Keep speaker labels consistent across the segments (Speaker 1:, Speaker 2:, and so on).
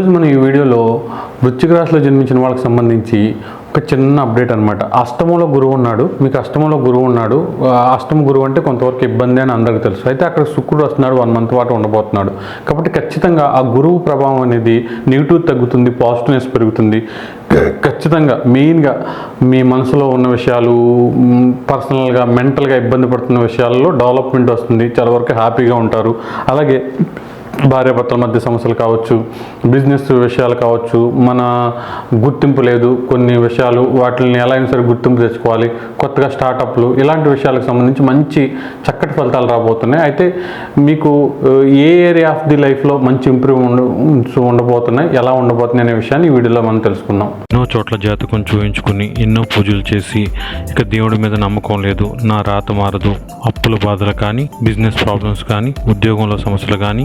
Speaker 1: ఈరోజు మనం ఈ వీడియోలో వృశ్చిక రాశిలో జన్మించిన వాళ్ళకి సంబంధించి ఒక చిన్న అప్డేట్ అనమాట అష్టమంలో గురువు ఉన్నాడు. మీకు అష్టమంలో గురువు ఉన్నాడు. అష్టమ గురువు అంటే కొంతవరకు ఇబ్బంది అని అందరికీ తెలుసు. అయితే అక్కడ శుక్రుడు వస్తున్నాడు వన్ మంత్ పాటు ఉండబోతున్నాడు. కాబట్టి ఖచ్చితంగా ఆ గురువు ప్రభావం అనేది నెగిటివ్ తగ్గుతుంది పాజిటివ్నెస్ పెరుగుతుంది. ఖచ్చితంగా మెయిన్గా మీ మనసులో ఉన్న విషయాలు పర్సనల్గా మెంటల్గా ఇబ్బంది పడుతున్న విషయాల్లో డెవలప్మెంట్ వస్తుంది. చాలా వరకు హ్యాపీగా ఉంటారు. అలాగే భార్యాభర్తల మధ్య సమస్యలు కావచ్చు బిజినెస్ విషయాలు కావచ్చు మన గుర్తింపు లేదు కొన్ని విషయాలు వాటిని ఎలా అయినా సరే గుర్తింపు తెచ్చుకోవాలి కొత్తగా స్టార్టప్లు ఇలాంటి విషయాలకు సంబంధించి మంచి చక్కటి ఫలితాలు రాబోతున్నాయి. అయితే మీకు ఏ ఏరియా ఆఫ్ ది లైఫ్లో మంచి ఇంప్రూవ్ ఉండ ఉండబోతున్నాయి ఎలా ఉండబోతున్నాయి అనే విషయాన్ని ఈ వీడియోలో మనం తెలుసుకుందాం.
Speaker 2: ఎన్నో చోట్ల జాతకం చూపించుకుని ఎన్నో పూజలు చేసి ఇక దేవుడి మీద నమ్మకం లేదు నా రాత మారదు అప్పుల బాధలు కానీ బిజినెస్ ప్రాబ్లమ్స్ కానీ ఉద్యోగంలో సమస్యలు కానీ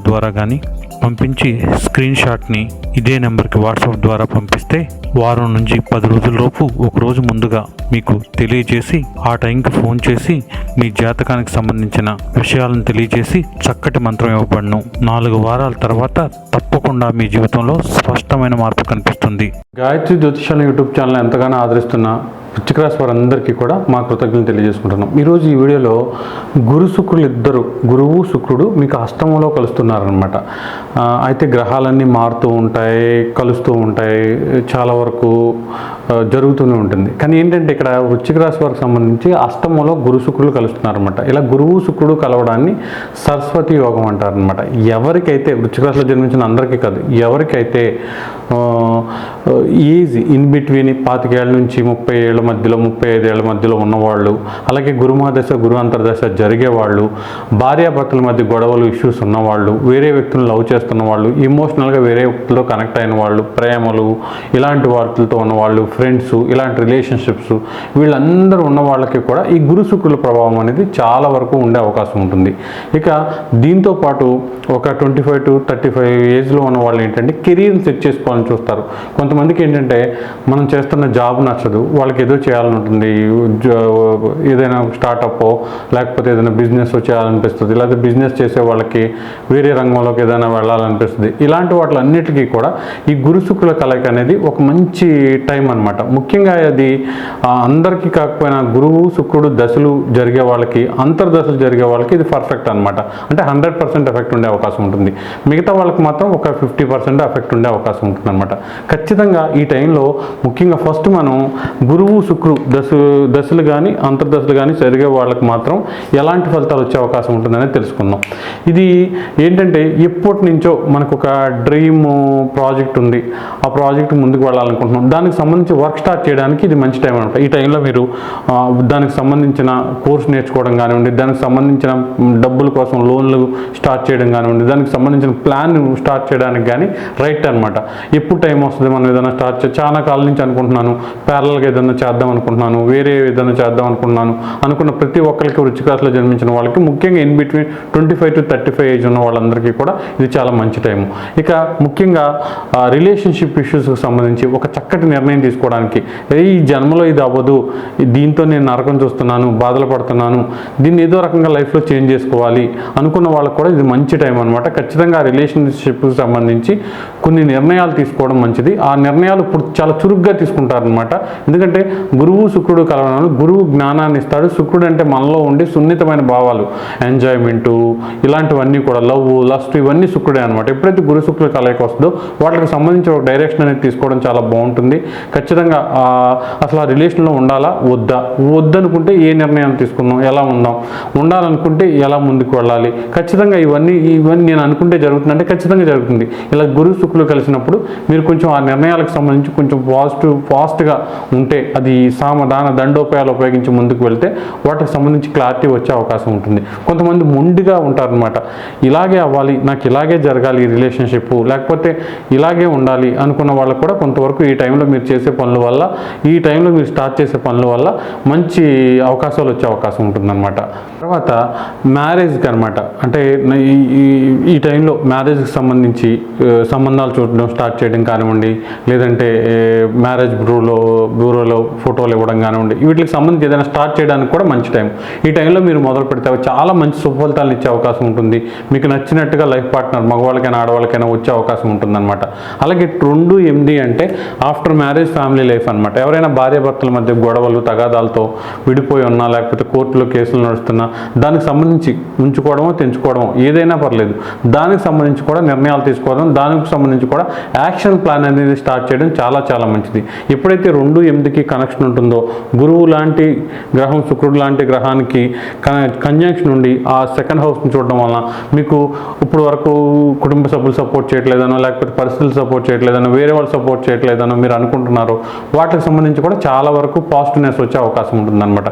Speaker 2: ద్వారా కానీ పంపించి స్క్రీన్ షాట్ని ఇదే నెంబర్కి వాట్సాప్ ద్వారా పంపిస్తే వారం నుంచి పది రోజులలోపు ఒకరోజు ఒక రోజు ముందుగా మీకు తెలియజేసి ఆ టైంకి ఫోన్ చేసి మీ జాతకానికి సంబంధించిన విషయాలను తెలియజేసి చక్కటి మంత్రం ఇవ్వబడను. నాలుగు వారాల తర్వాత తప్పకుండా మీ జీవితంలో స్పష్టమైన మార్పు కనిపిస్తుంది.
Speaker 1: గాయత్రి జ్యోతిషాల యూట్యూబ్ ఛానల్ ఎంతగానో ఆదరిస్తున్న వృశ్చిక వారందరికీ కూడా మా కృతజ్ఞతలు తెలియజేసుకుంటున్నాం. ఈరోజు ఈ వీడియోలో గురు శుక్రులు ఇద్దరు గురువు శుక్రుడు మీకు అష్టమంలో కలుస్తున్నారనమాట అయితే గ్రహాలన్నీ మారుతూ ఉంటాయి కలుస్తూ ఉంటాయి చాలా వరకు జరుగుతూనే ఉంటుంది. కానీ ఏంటంటే ఇక్కడ వృశ్చిక రాశి వారికి సంబంధించి అష్టమంలో గురు శుక్రులు కలుస్తున్నారనమాట ఇలా గురువు శుక్రుడు కలవడాన్ని సరస్వతి యోగం అంటారనమాట ఎవరికైతే వృశ్చిక రాశిలో జన్మించిన అందరికీ కాదు ఎవరికైతే ఈజీ ఇన్ బిట్వీన్ పాతికేళ్ళ నుంచి ముప్పై ఏళ్ళ మధ్యలో ముప్పై ఐదేళ్ళ మధ్యలో ఉన్నవాళ్ళు అలాగే గురుమహాదశ గురు అంతర్దశ జరిగేవాళ్ళు భార్యాభర్తల మధ్య గొడవలు ఇష్యూస్ ఉన్నవాళ్ళు వేరే వ్యక్తులను లవ్ చేస్తారు చేస్తున్న వాళ్ళు ఇమోషనల్గా వేరే కనెక్ట్ అయిన వాళ్ళు ప్రేమలు ఇలాంటి వాటితో ఉన్న వాళ్ళు ఫ్రెండ్స్ ఇలాంటి రిలేషన్షిప్స్ వీళ్ళందరూ ఉన్న వాళ్ళకి కూడా ఈ గురు శుక్రుల ప్రభావం అనేది చాలా వరకు ఉండే అవకాశం ఉంటుంది. ఇక దీంతో పాటు ఒక twenty five to thirty five ఏజ్లో ఉన్న వాళ్ళు ఏంటంటే కెరీర్ని సెట్ చేసుకోవాలని చూస్తారు. కొంతమందికి ఏంటంటే మనం చేస్తున్న జాబ్ నచ్చదు వాళ్ళకి ఏదో చేయాలని ఉంటుంది ఏదైనా స్టార్టప్ లేకపోతే ఏదైనా బిజినెస్ చేయాలనిపిస్తుంది లేకపోతే బిజినెస్ చేసే వాళ్ళకి వేరే రంగంలోకి ఏదైనా వెళ్ళాలనిపిస్తుంది. ఇలాంటి వాటిలన్నిటికీ కూడా ఈ గురుశుక్ల కలయిక అనేది ఒక మంచి టైం అనమాట ముఖ్యంగా అది అందరికీ కాకపోయినా గురువు శుక్రుడు దశలు జరిగే వాళ్ళకి అంతర్దశలు జరిగే వాళ్ళకి ఇది పర్ఫెక్ట్ అనమాట అంటే హండ్రెడ్ పర్సెంట్ ఎఫెక్ట్ ఉండే అవకాశం ఉంటుంది. మిగతా వాళ్ళకి మాత్రం ఒక ఫిఫ్టీ పర్సెంట్ ఎఫెక్ట్ ఉండే అవకాశం ఉంటుంది అనమాట ఖచ్చితంగా ఈ టైంలో ముఖ్యంగా ఫస్ట్ మనం గురువు శుక్రు దశ దశలు కానీ అంతర్దశలు కానీ జరిగే వాళ్ళకి మాత్రం ఎలాంటి ఫలితాలు వచ్చే అవకాశం ఉంటుందనేది తెలుసుకుందాం. ఇది ఏంటంటే ఎప్పటి నుంచి మనకు ఒక డ్రీమ్ ప్రాజెక్ట్ ఉంది. ఆ ప్రాజెక్ట్ ముందుకు వెళ్ళాలనుకుంటున్నాం. దానికి సంబంధించి వర్క్ స్టార్ట్ చేయడానికి ఇది మంచి టైం అనమాట. ఈ టైంలో మీరు దానికి సంబంధించిన కోర్స్ నేర్చుకోవడం కానివ్వండి దానికి సంబంధించిన డబ్బుల కోసం లోన్లు స్టార్ట్ చేయడం కానివ్వండి దానికి సంబంధించిన ప్లాన్ స్టార్ట్ చేయడానికి కానీ రైట్ అనమాట. ఎప్పుడు టైం వస్తుంది మనం ఏదైనా స్టార్ట్ చే చాలా కాలం నుంచి అనుకుంటున్నాను. ప్యారల్గా ఏదైనా చేద్దాం అనుకుంటున్నాను. వేరే ఏదైనా చేద్దాం అనుకుంటున్నాను. అనుకున్న ప్రతి ఒక్కరికి వృచ్చిక జన్మించిన వాళ్ళకి ముఖ్యంగా in between twenty five to thirty five age ఉన్న వాళ్ళందరికీ కూడా ఇది చాలా మంచి టైము. ఇక ముఖ్యంగా రిలేషన్షిప్ ఇష్యూస్కి సంబంధించి ఒక చక్కటి నిర్ణయం తీసుకోవడానికి "ఏ, ఈ జన్మలో ఇది అవ్వదు దీంతో నేను నరకం చూస్తున్నాను బాధలు పడుతున్నాను దీన్ని ఏదో రకంగా లైఫ్లో చేంజ్ చేసుకోవాలి అనుకున్న వాళ్ళకి కూడా ఇది మంచి టైం అనమాట ఖచ్చితంగా రిలేషన్షిప్కి సంబంధించి కొన్ని నిర్ణయాలు తీసుకోవడం మంచిది. ఆ నిర్ణయాలు ఇప్పుడు చాలా చురుగ్గా తీసుకుంటారనమాట ఎందుకంటే గురువు శుక్రుడు కలవడం గురువు జ్ఞానాన్ని ఇస్తాడు శుక్రుడు అంటే మనలో ఉండి సున్నితమైన భావాలు. ఎంజాయ్మెంటు ఇలాంటివన్నీ కూడా లవ్ లస్ట్ ఇవన్నీ శుక్రుడు అనమాట ఎప్పుడైతే గురు శుక్ల కలయిక వస్తుందో వాటికి సంబంధించి ఒక డైరెక్షన్ అనేది తీసుకోవడం చాలా బాగుంటుంది. ఖచ్చితంగా అసలు ఆ రిలేషన్లో ఉండాలా? వద్దా? వద్దనుకుంటే ఏ నిర్ణయం తీసుకుందాం? ఎలా ఉందాం? ఉండాలనుకుంటే ఎలా ముందుకు వెళ్ళాలి? ఖచ్చితంగా ఇవన్నీ ఇవన్నీ నేను అనుకుంటే జరుగుతుందంటే ఖచ్చితంగా జరుగుతుంది. ఇలా గురు శుక్లు కలిసినప్పుడు మీరు కొంచెం ఆ నిర్ణయాలకు సంబంధించి కొంచెం పాజిటివ్ ఫాస్ట్గా ఉంటే అది సామధాన దండోపాయాలు ఉపయోగించి ముందుకు వెళ్తే వాటికి సంబంధించి క్లారిటీ వచ్చే అవకాశం ఉంటుంది. కొంతమంది మొండిగా ఉంటారనమాట ఇలాగే అవ్వాలి నాకు ఇలాగే జరగాలి ఈ రిలేషన్షిప్. లేకపోతే ఇలాగే ఉండాలి అనుకున్న వాళ్ళకు కూడా కొంతవరకు ఈ టైంలో మీరు చేసే పనుల వల్ల ఈ టైంలో మీరు స్టార్ట్ చేసే పనుల వల్ల మంచి అవకాశాలు వచ్చే అవకాశం ఉంటుందన్నమాట. తర్వాత మ్యారేజ్కి అనమాట అంటే ఈ- ఈ- టైంలో మ్యారేజ్కి సంబంధించి సంబంధాలు చూడడం స్టార్ట్ చేయడం కానివ్వండి లేదంటే మ్యారేజ్ బ్యూరోలో బ్యూరోలో ఫోటోలు ఇవ్వడం కానివ్వండి వీటికి సంబంధించి ఏదైనా స్టార్ట్ చేయడానికి కూడా మంచి టైం. ఈ టైంలో మీరు మొదలు పెడితే చాలా మంచి సుఫలితాలను ఇచ్చే అవకాశం ఉంటుంది. మీకు నచ్చినట్టుగా లైఫ్ పార్ట్నర్ మగవాళ్ళకైనా ఆడవాళ్ళకైనా వచ్చే అవకాశం ఉంటుందన్నమాట. అలాగే రెండు ఎనిమిది అంటే ఆఫ్టర్ మ్యారేజ్ ఫ్యామిలీ లైఫ్ అనమాట ఎవరైనా భార్యాభర్తల మధ్య గొడవలు తగాదాలతో విడిపోయి ఉన్నా లేకపోతే కోర్టులో కేసులు నడుస్తున్నా దానికి సంబంధించి ఉంచుకోవడమో తెంచుకోవడమో ఏదైనా పర్లేదు. దానికి సంబంధించి కూడా నిర్ణయాలు తీసుకోవడం దానికి సంబంధించి కూడా యాక్షన్ ప్లాన్ అనేది స్టార్ట్ చేయడం చాలా చాలా మంచిది. ఎప్పుడైతే రెండు ఎనిమిదికి కనెక్షన్ ఉంటుందో గురువు లాంటి గ్రహం శుక్రుడు లాంటి గ్రహానికి కంజంక్షన్ ఉండి ఆ సెకండ్ హౌస్ని చూడడం వలన మీకు ఇప్పుడు వరకు కుటుంబ సభ్యులు సపోర్ట్ చేయట్లేదనో లేకపోతే పరిస్థితులు సపోర్ట్ చేయట్లేదనో వేరే వాళ్ళు సపోర్ట్ చేయట్లేదనో మీరు అనుకుంటున్నారో వాటికి సంబంధించి కూడా చాలా వరకు పాజిటివ్నెస్ వచ్చే అవకాశం ఉంటుందన్నమాట.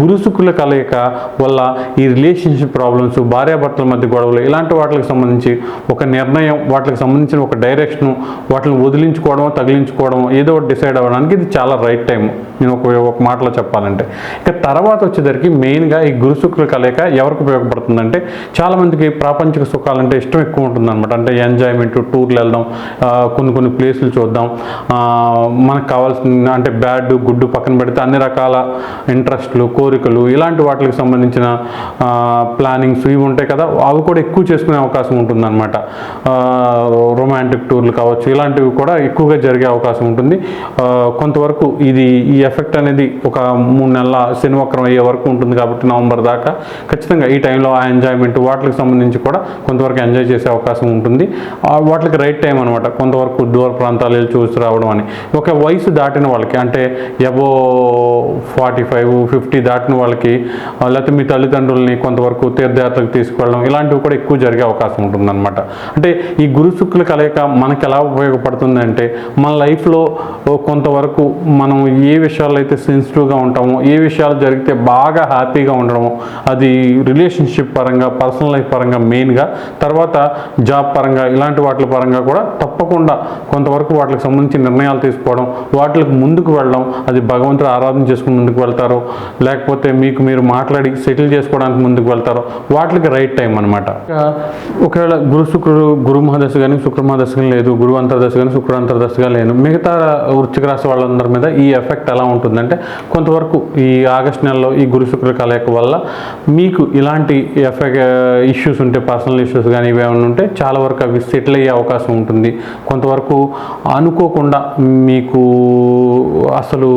Speaker 1: గురుసుకుల కలయిక వల్ల ఈ రిలేషన్షిప్ ప్రాబ్లమ్స్ భార్యాభర్తల మధ్య గొడవలు ఇలాంటి వాటికి సంబంధించి ఒక నిర్ణయం వాటికి సంబంధించిన ఒక డైరెక్షన్ వాటిని వదిలించుకోవడం తగిలించుకోవడం ఏదో ఒకటి డిసైడ్ అవ్వడానికి ఇది చాలా రైట్ టైం నేను ఒక ఒక మాటలో చెప్పాలంటే. ఇక తర్వాత వచ్చేసరికి మెయిన్గా ఈ గురుసుకుల కలయిక ఎవరికి ఉపయోగపడుతుందంటే చాలామందికి ప్రాపంచిక సుఖాలంటే ఇష్టం ఎక్కువ ఉంటుంది అనమాట అంటే ఎంజాయ్మెంట్ టూర్లు వెళ్దాం కొన్ని కొన్ని ప్లేసులు చూద్దాం. మనకు కావాల్సిన అంటే బ్యాడ్ గుడ్డు పక్కన పెడితే అన్ని రకాల ఇంట్రెస్ట్లు కోరికలు ఇలాంటి వాటికి సంబంధించిన ప్లానింగ్స్ ఇవి ఉంటాయి కదా అవి కూడా ఎక్కువ చేసుకునే అవకాశం ఉంటుందన్నమాట. రొమాంటిక్ టూర్లు కావచ్చు ఇలాంటివి కూడా ఎక్కువగా జరిగే అవకాశం ఉంటుంది. కొంతవరకు ఇది ఈ ఎఫెక్ట్ అనేది ఒక మూడు నెలల శనివక్రం అయ్యే వరకు ఉంటుంది కాబట్టి నవంబర్ దాకా ఖచ్చితంగా ఈ టైంలో ఆ ఎంజాయ్మెంట్ వాటికి సంబంధించి కూడా కొంతవరకు ఎంజాయ్ చేసే అవకాశం ఉంటుంది. వాటికి రైట్ టైం అనమాట కొంతవరకు దూర ప్రాంతాలు వెళ్ళి చూసి రావడం అని. ఒక వయసు దాటిన వాళ్ళకి అంటే ఎబో ఫార్టీ ఫైవ్ ఫిఫ్టీ దాటిన వాళ్ళకి లేకపోతే మీ తల్లిదండ్రుల్ని కొంతవరకు తీర్థయాత్రకు తీసుకెళ్ళడం ఇలాంటివి కూడా ఎక్కువ జరిగే అవకాశం ఉంటుందన్నమాట. అంటే ఈ గురు శుక్ల కలయిక మనకి ఎలా ఉపయోగపడుతుంది అంటే మన లైఫ్లో కొంతవరకు మనం ఏ విషయాల్లో అయితే సెన్సిటివ్గా ఉంటామో ఏ విషయాలు జరిగితే బాగా హ్యాపీగా ఉండడమో అది రిలేషన్షిప్ పరంగా పర్సనల్ లైఫ్ పరంగా మెయిన్గా తర్వాత జాబ్ పరంగా ఇలాంటి వాటి పరంగా కూడా తప్పకుండా కొంతవరకు వాటికి సంబంధించి నిర్ణయాలు తీసుకోవడం వాటికి ముందుకు వెళ్ళడం అది భగవంతుడు ఆరాధన చేసుకుని ముందుకు వెళ్తారో లేకపోతే మీకు మీరు మాట్లాడి సెటిల్ చేసుకోవడానికి ముందుకు వెళ్తారో వాటికి రైట్ టైం అనమాట ఒకవేళ గురు శుక్రుడు గురు మహాదశ కానీ శుక్ర మహాదశ కానీ లేదు గురు అంతర్దశ కానీ శుక్ర అంతర్దశగా లేదు మిగతా వృశ్చిక రాశి వాళ్ళందరి మీద ఈ ఎఫెక్ట్ ఎలా ఉంటుందంటే కొంతవరకు ఈ ఆగస్ట్ నెలలో ఈ గురు శుక్ర కలయిక వల్ల మీకు ఇలాంటి ఎఫెక్ట్ ఇష్యూస్ ఉంటే పర్సనల్ ఇష్యూస్ కానీ ఇవేమైనా ఉంటే చాలా వరకు అవి సెటిల్ అయ్యే అవకాశం ఉంటుంది. కొంతవరకు అనుకోకుండా మీకు అసలు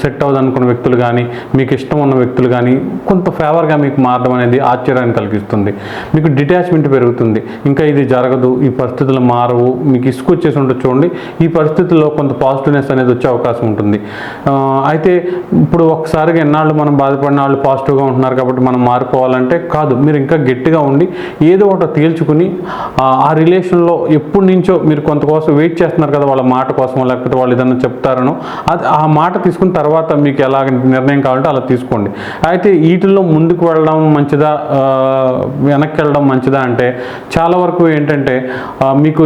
Speaker 1: సెట్ అవ్వదు అనుకున్న వ్యక్తులు కానీ మీకు ఇష్టం ఉన్న వ్యక్తులు కానీ కొంత ఫేవర్గా మీకు మారడం అనేది ఆశ్చర్యాన్ని కలిగిస్తుంది. మీకు డిటాచ్మెంట్ పెరుగుతుంది. ఇంకా ఇది జరగదు. ఈ పరిస్థితులు మారవు. మీకు ఇసుకు వచ్చేసి ఉంటుంది చూడండి. ఈ పరిస్థితుల్లో కొంత పాజిటివ్నెస్ అనేది వచ్చే అవకాశం ఉంటుంది. అయితే ఇప్పుడు ఒకసారిగా ఎన్నాళ్ళు మనం బాధపడిన వాళ్ళు పాజిటివ్గా ఉంటున్నారు కాబట్టి మనం మారిపోవాలంటే కాదు. మీరు ఇంకా గట్టిగా ఉండి ఏదో ఒకటి తేల్చుకుని ఆ, రిలేషన్లో ఎప్పటి నుంచో మీరు కొంత కోసం వెయిట్ చేస్తున్నారు కదా వాళ్ళ మాట కోసం లేకపోతే వాళ్ళు ఏదైనా చెప్తారనో అది ఆ మాట తీసుకున్న తర్వాత మీకు ఎలా నిర్ణయం కావాలంటే అలా తీసుకోండి. అయితే వీటిల్లో ముందుకు వెళ్ళడం మంచిదా? వెనక్కి వెళ్ళడం మంచిదా అంటే చాలా వరకు ఏంటంటే మీకు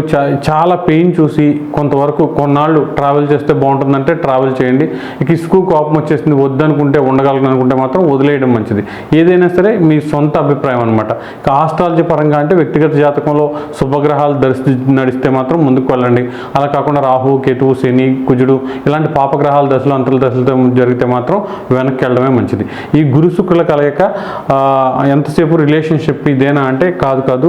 Speaker 1: చాలా పెయిన్ చూసి కొంతవరకు కొన్నాళ్ళు ట్రావెల్ చేస్తే బాగుంటుందంటే ట్రావెల్ చేయండి. ఇక ఇసుకు కోపం వచ్చేసింది వద్దనుకుంటే ఉండగలను అనుకుంటే మాత్రం వదిలేయడం మంచిది. ఏదైనా సరే మీ సొంత అభిప్రాయం అనమాట ఇక ఆస్ట్రాలజీ పరంగా అంటే వ్యక్తిగత జాతకంలో శుభగ్రహాలు దర్శి నడిస్తే మాత్రం ముందుకు వెళ్ళండి. అలా కాకుండా రాహు కేతువు శని కుజుడు ఇలాంటి పాప పాపగ్రహాల దశలు అంతర దశలతో జరిగితే మాత్రం వెనక్కి వెళ్ళడమే మంచిది. ఈ గురు శుక్రుల కలయిక ఎంతసేపు రిలేషన్షిప్ ఇదేనా అంటే కాదు కాదు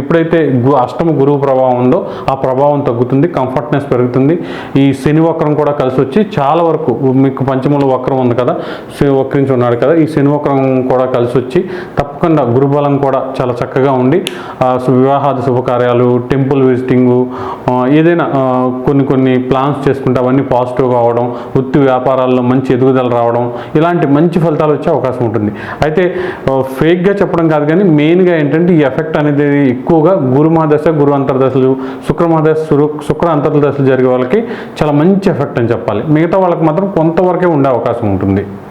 Speaker 1: ఎప్పుడైతే గు అష్టమ గురువు ప్రభావం ఉందో ఆ ప్రభావం తగ్గుతుంది కంఫర్ట్నెస్ పెరుగుతుంది. ఈ శని వక్రం కూడా కలిసి వచ్చి చాలా వరకు మీకు పంచముల వక్రం ఉంది కదా శని వక్రించి ఉన్నాడు కదా ఈ శని వక్రం కూడా కలిసి వచ్చి తప్పకుండా గురుబలం కూడా చాలా చక్కగా ఉండి ఆ, వివాహాది శుభకార్యాలు టెంపుల్ విజిటింగు ఏదైనా కొన్ని కొన్ని ప్లాన్స్ చేసుకుంటే అవన్నీ పాజిటివ్గా అవడం వృత్తి వ్యాపారాల్లో మంచి ఎదుగుదల రావడం ఇలాంటి మంచి ఫలితాలు వచ్చే అవకాశం ఉంటుంది. అయితే ఫేక్గా చెప్పడం కాదు కానీ మెయిన్గా ఏంటంటే ఈ ఎఫెక్ట్ అనేది ఎక్కువగా గురు మహాదశ గురు అంతర్దశలు శుక్ర మహాదశ శుక్ర అంతర్దశలు జరిగే వాళ్ళకి చాలా మంచి ఎఫెక్ట్ అని చెప్పాలి. మిగతా వాళ్ళకి మాత్రం కొంతవరకే ఉండే అవకాశం ఉంటుంది.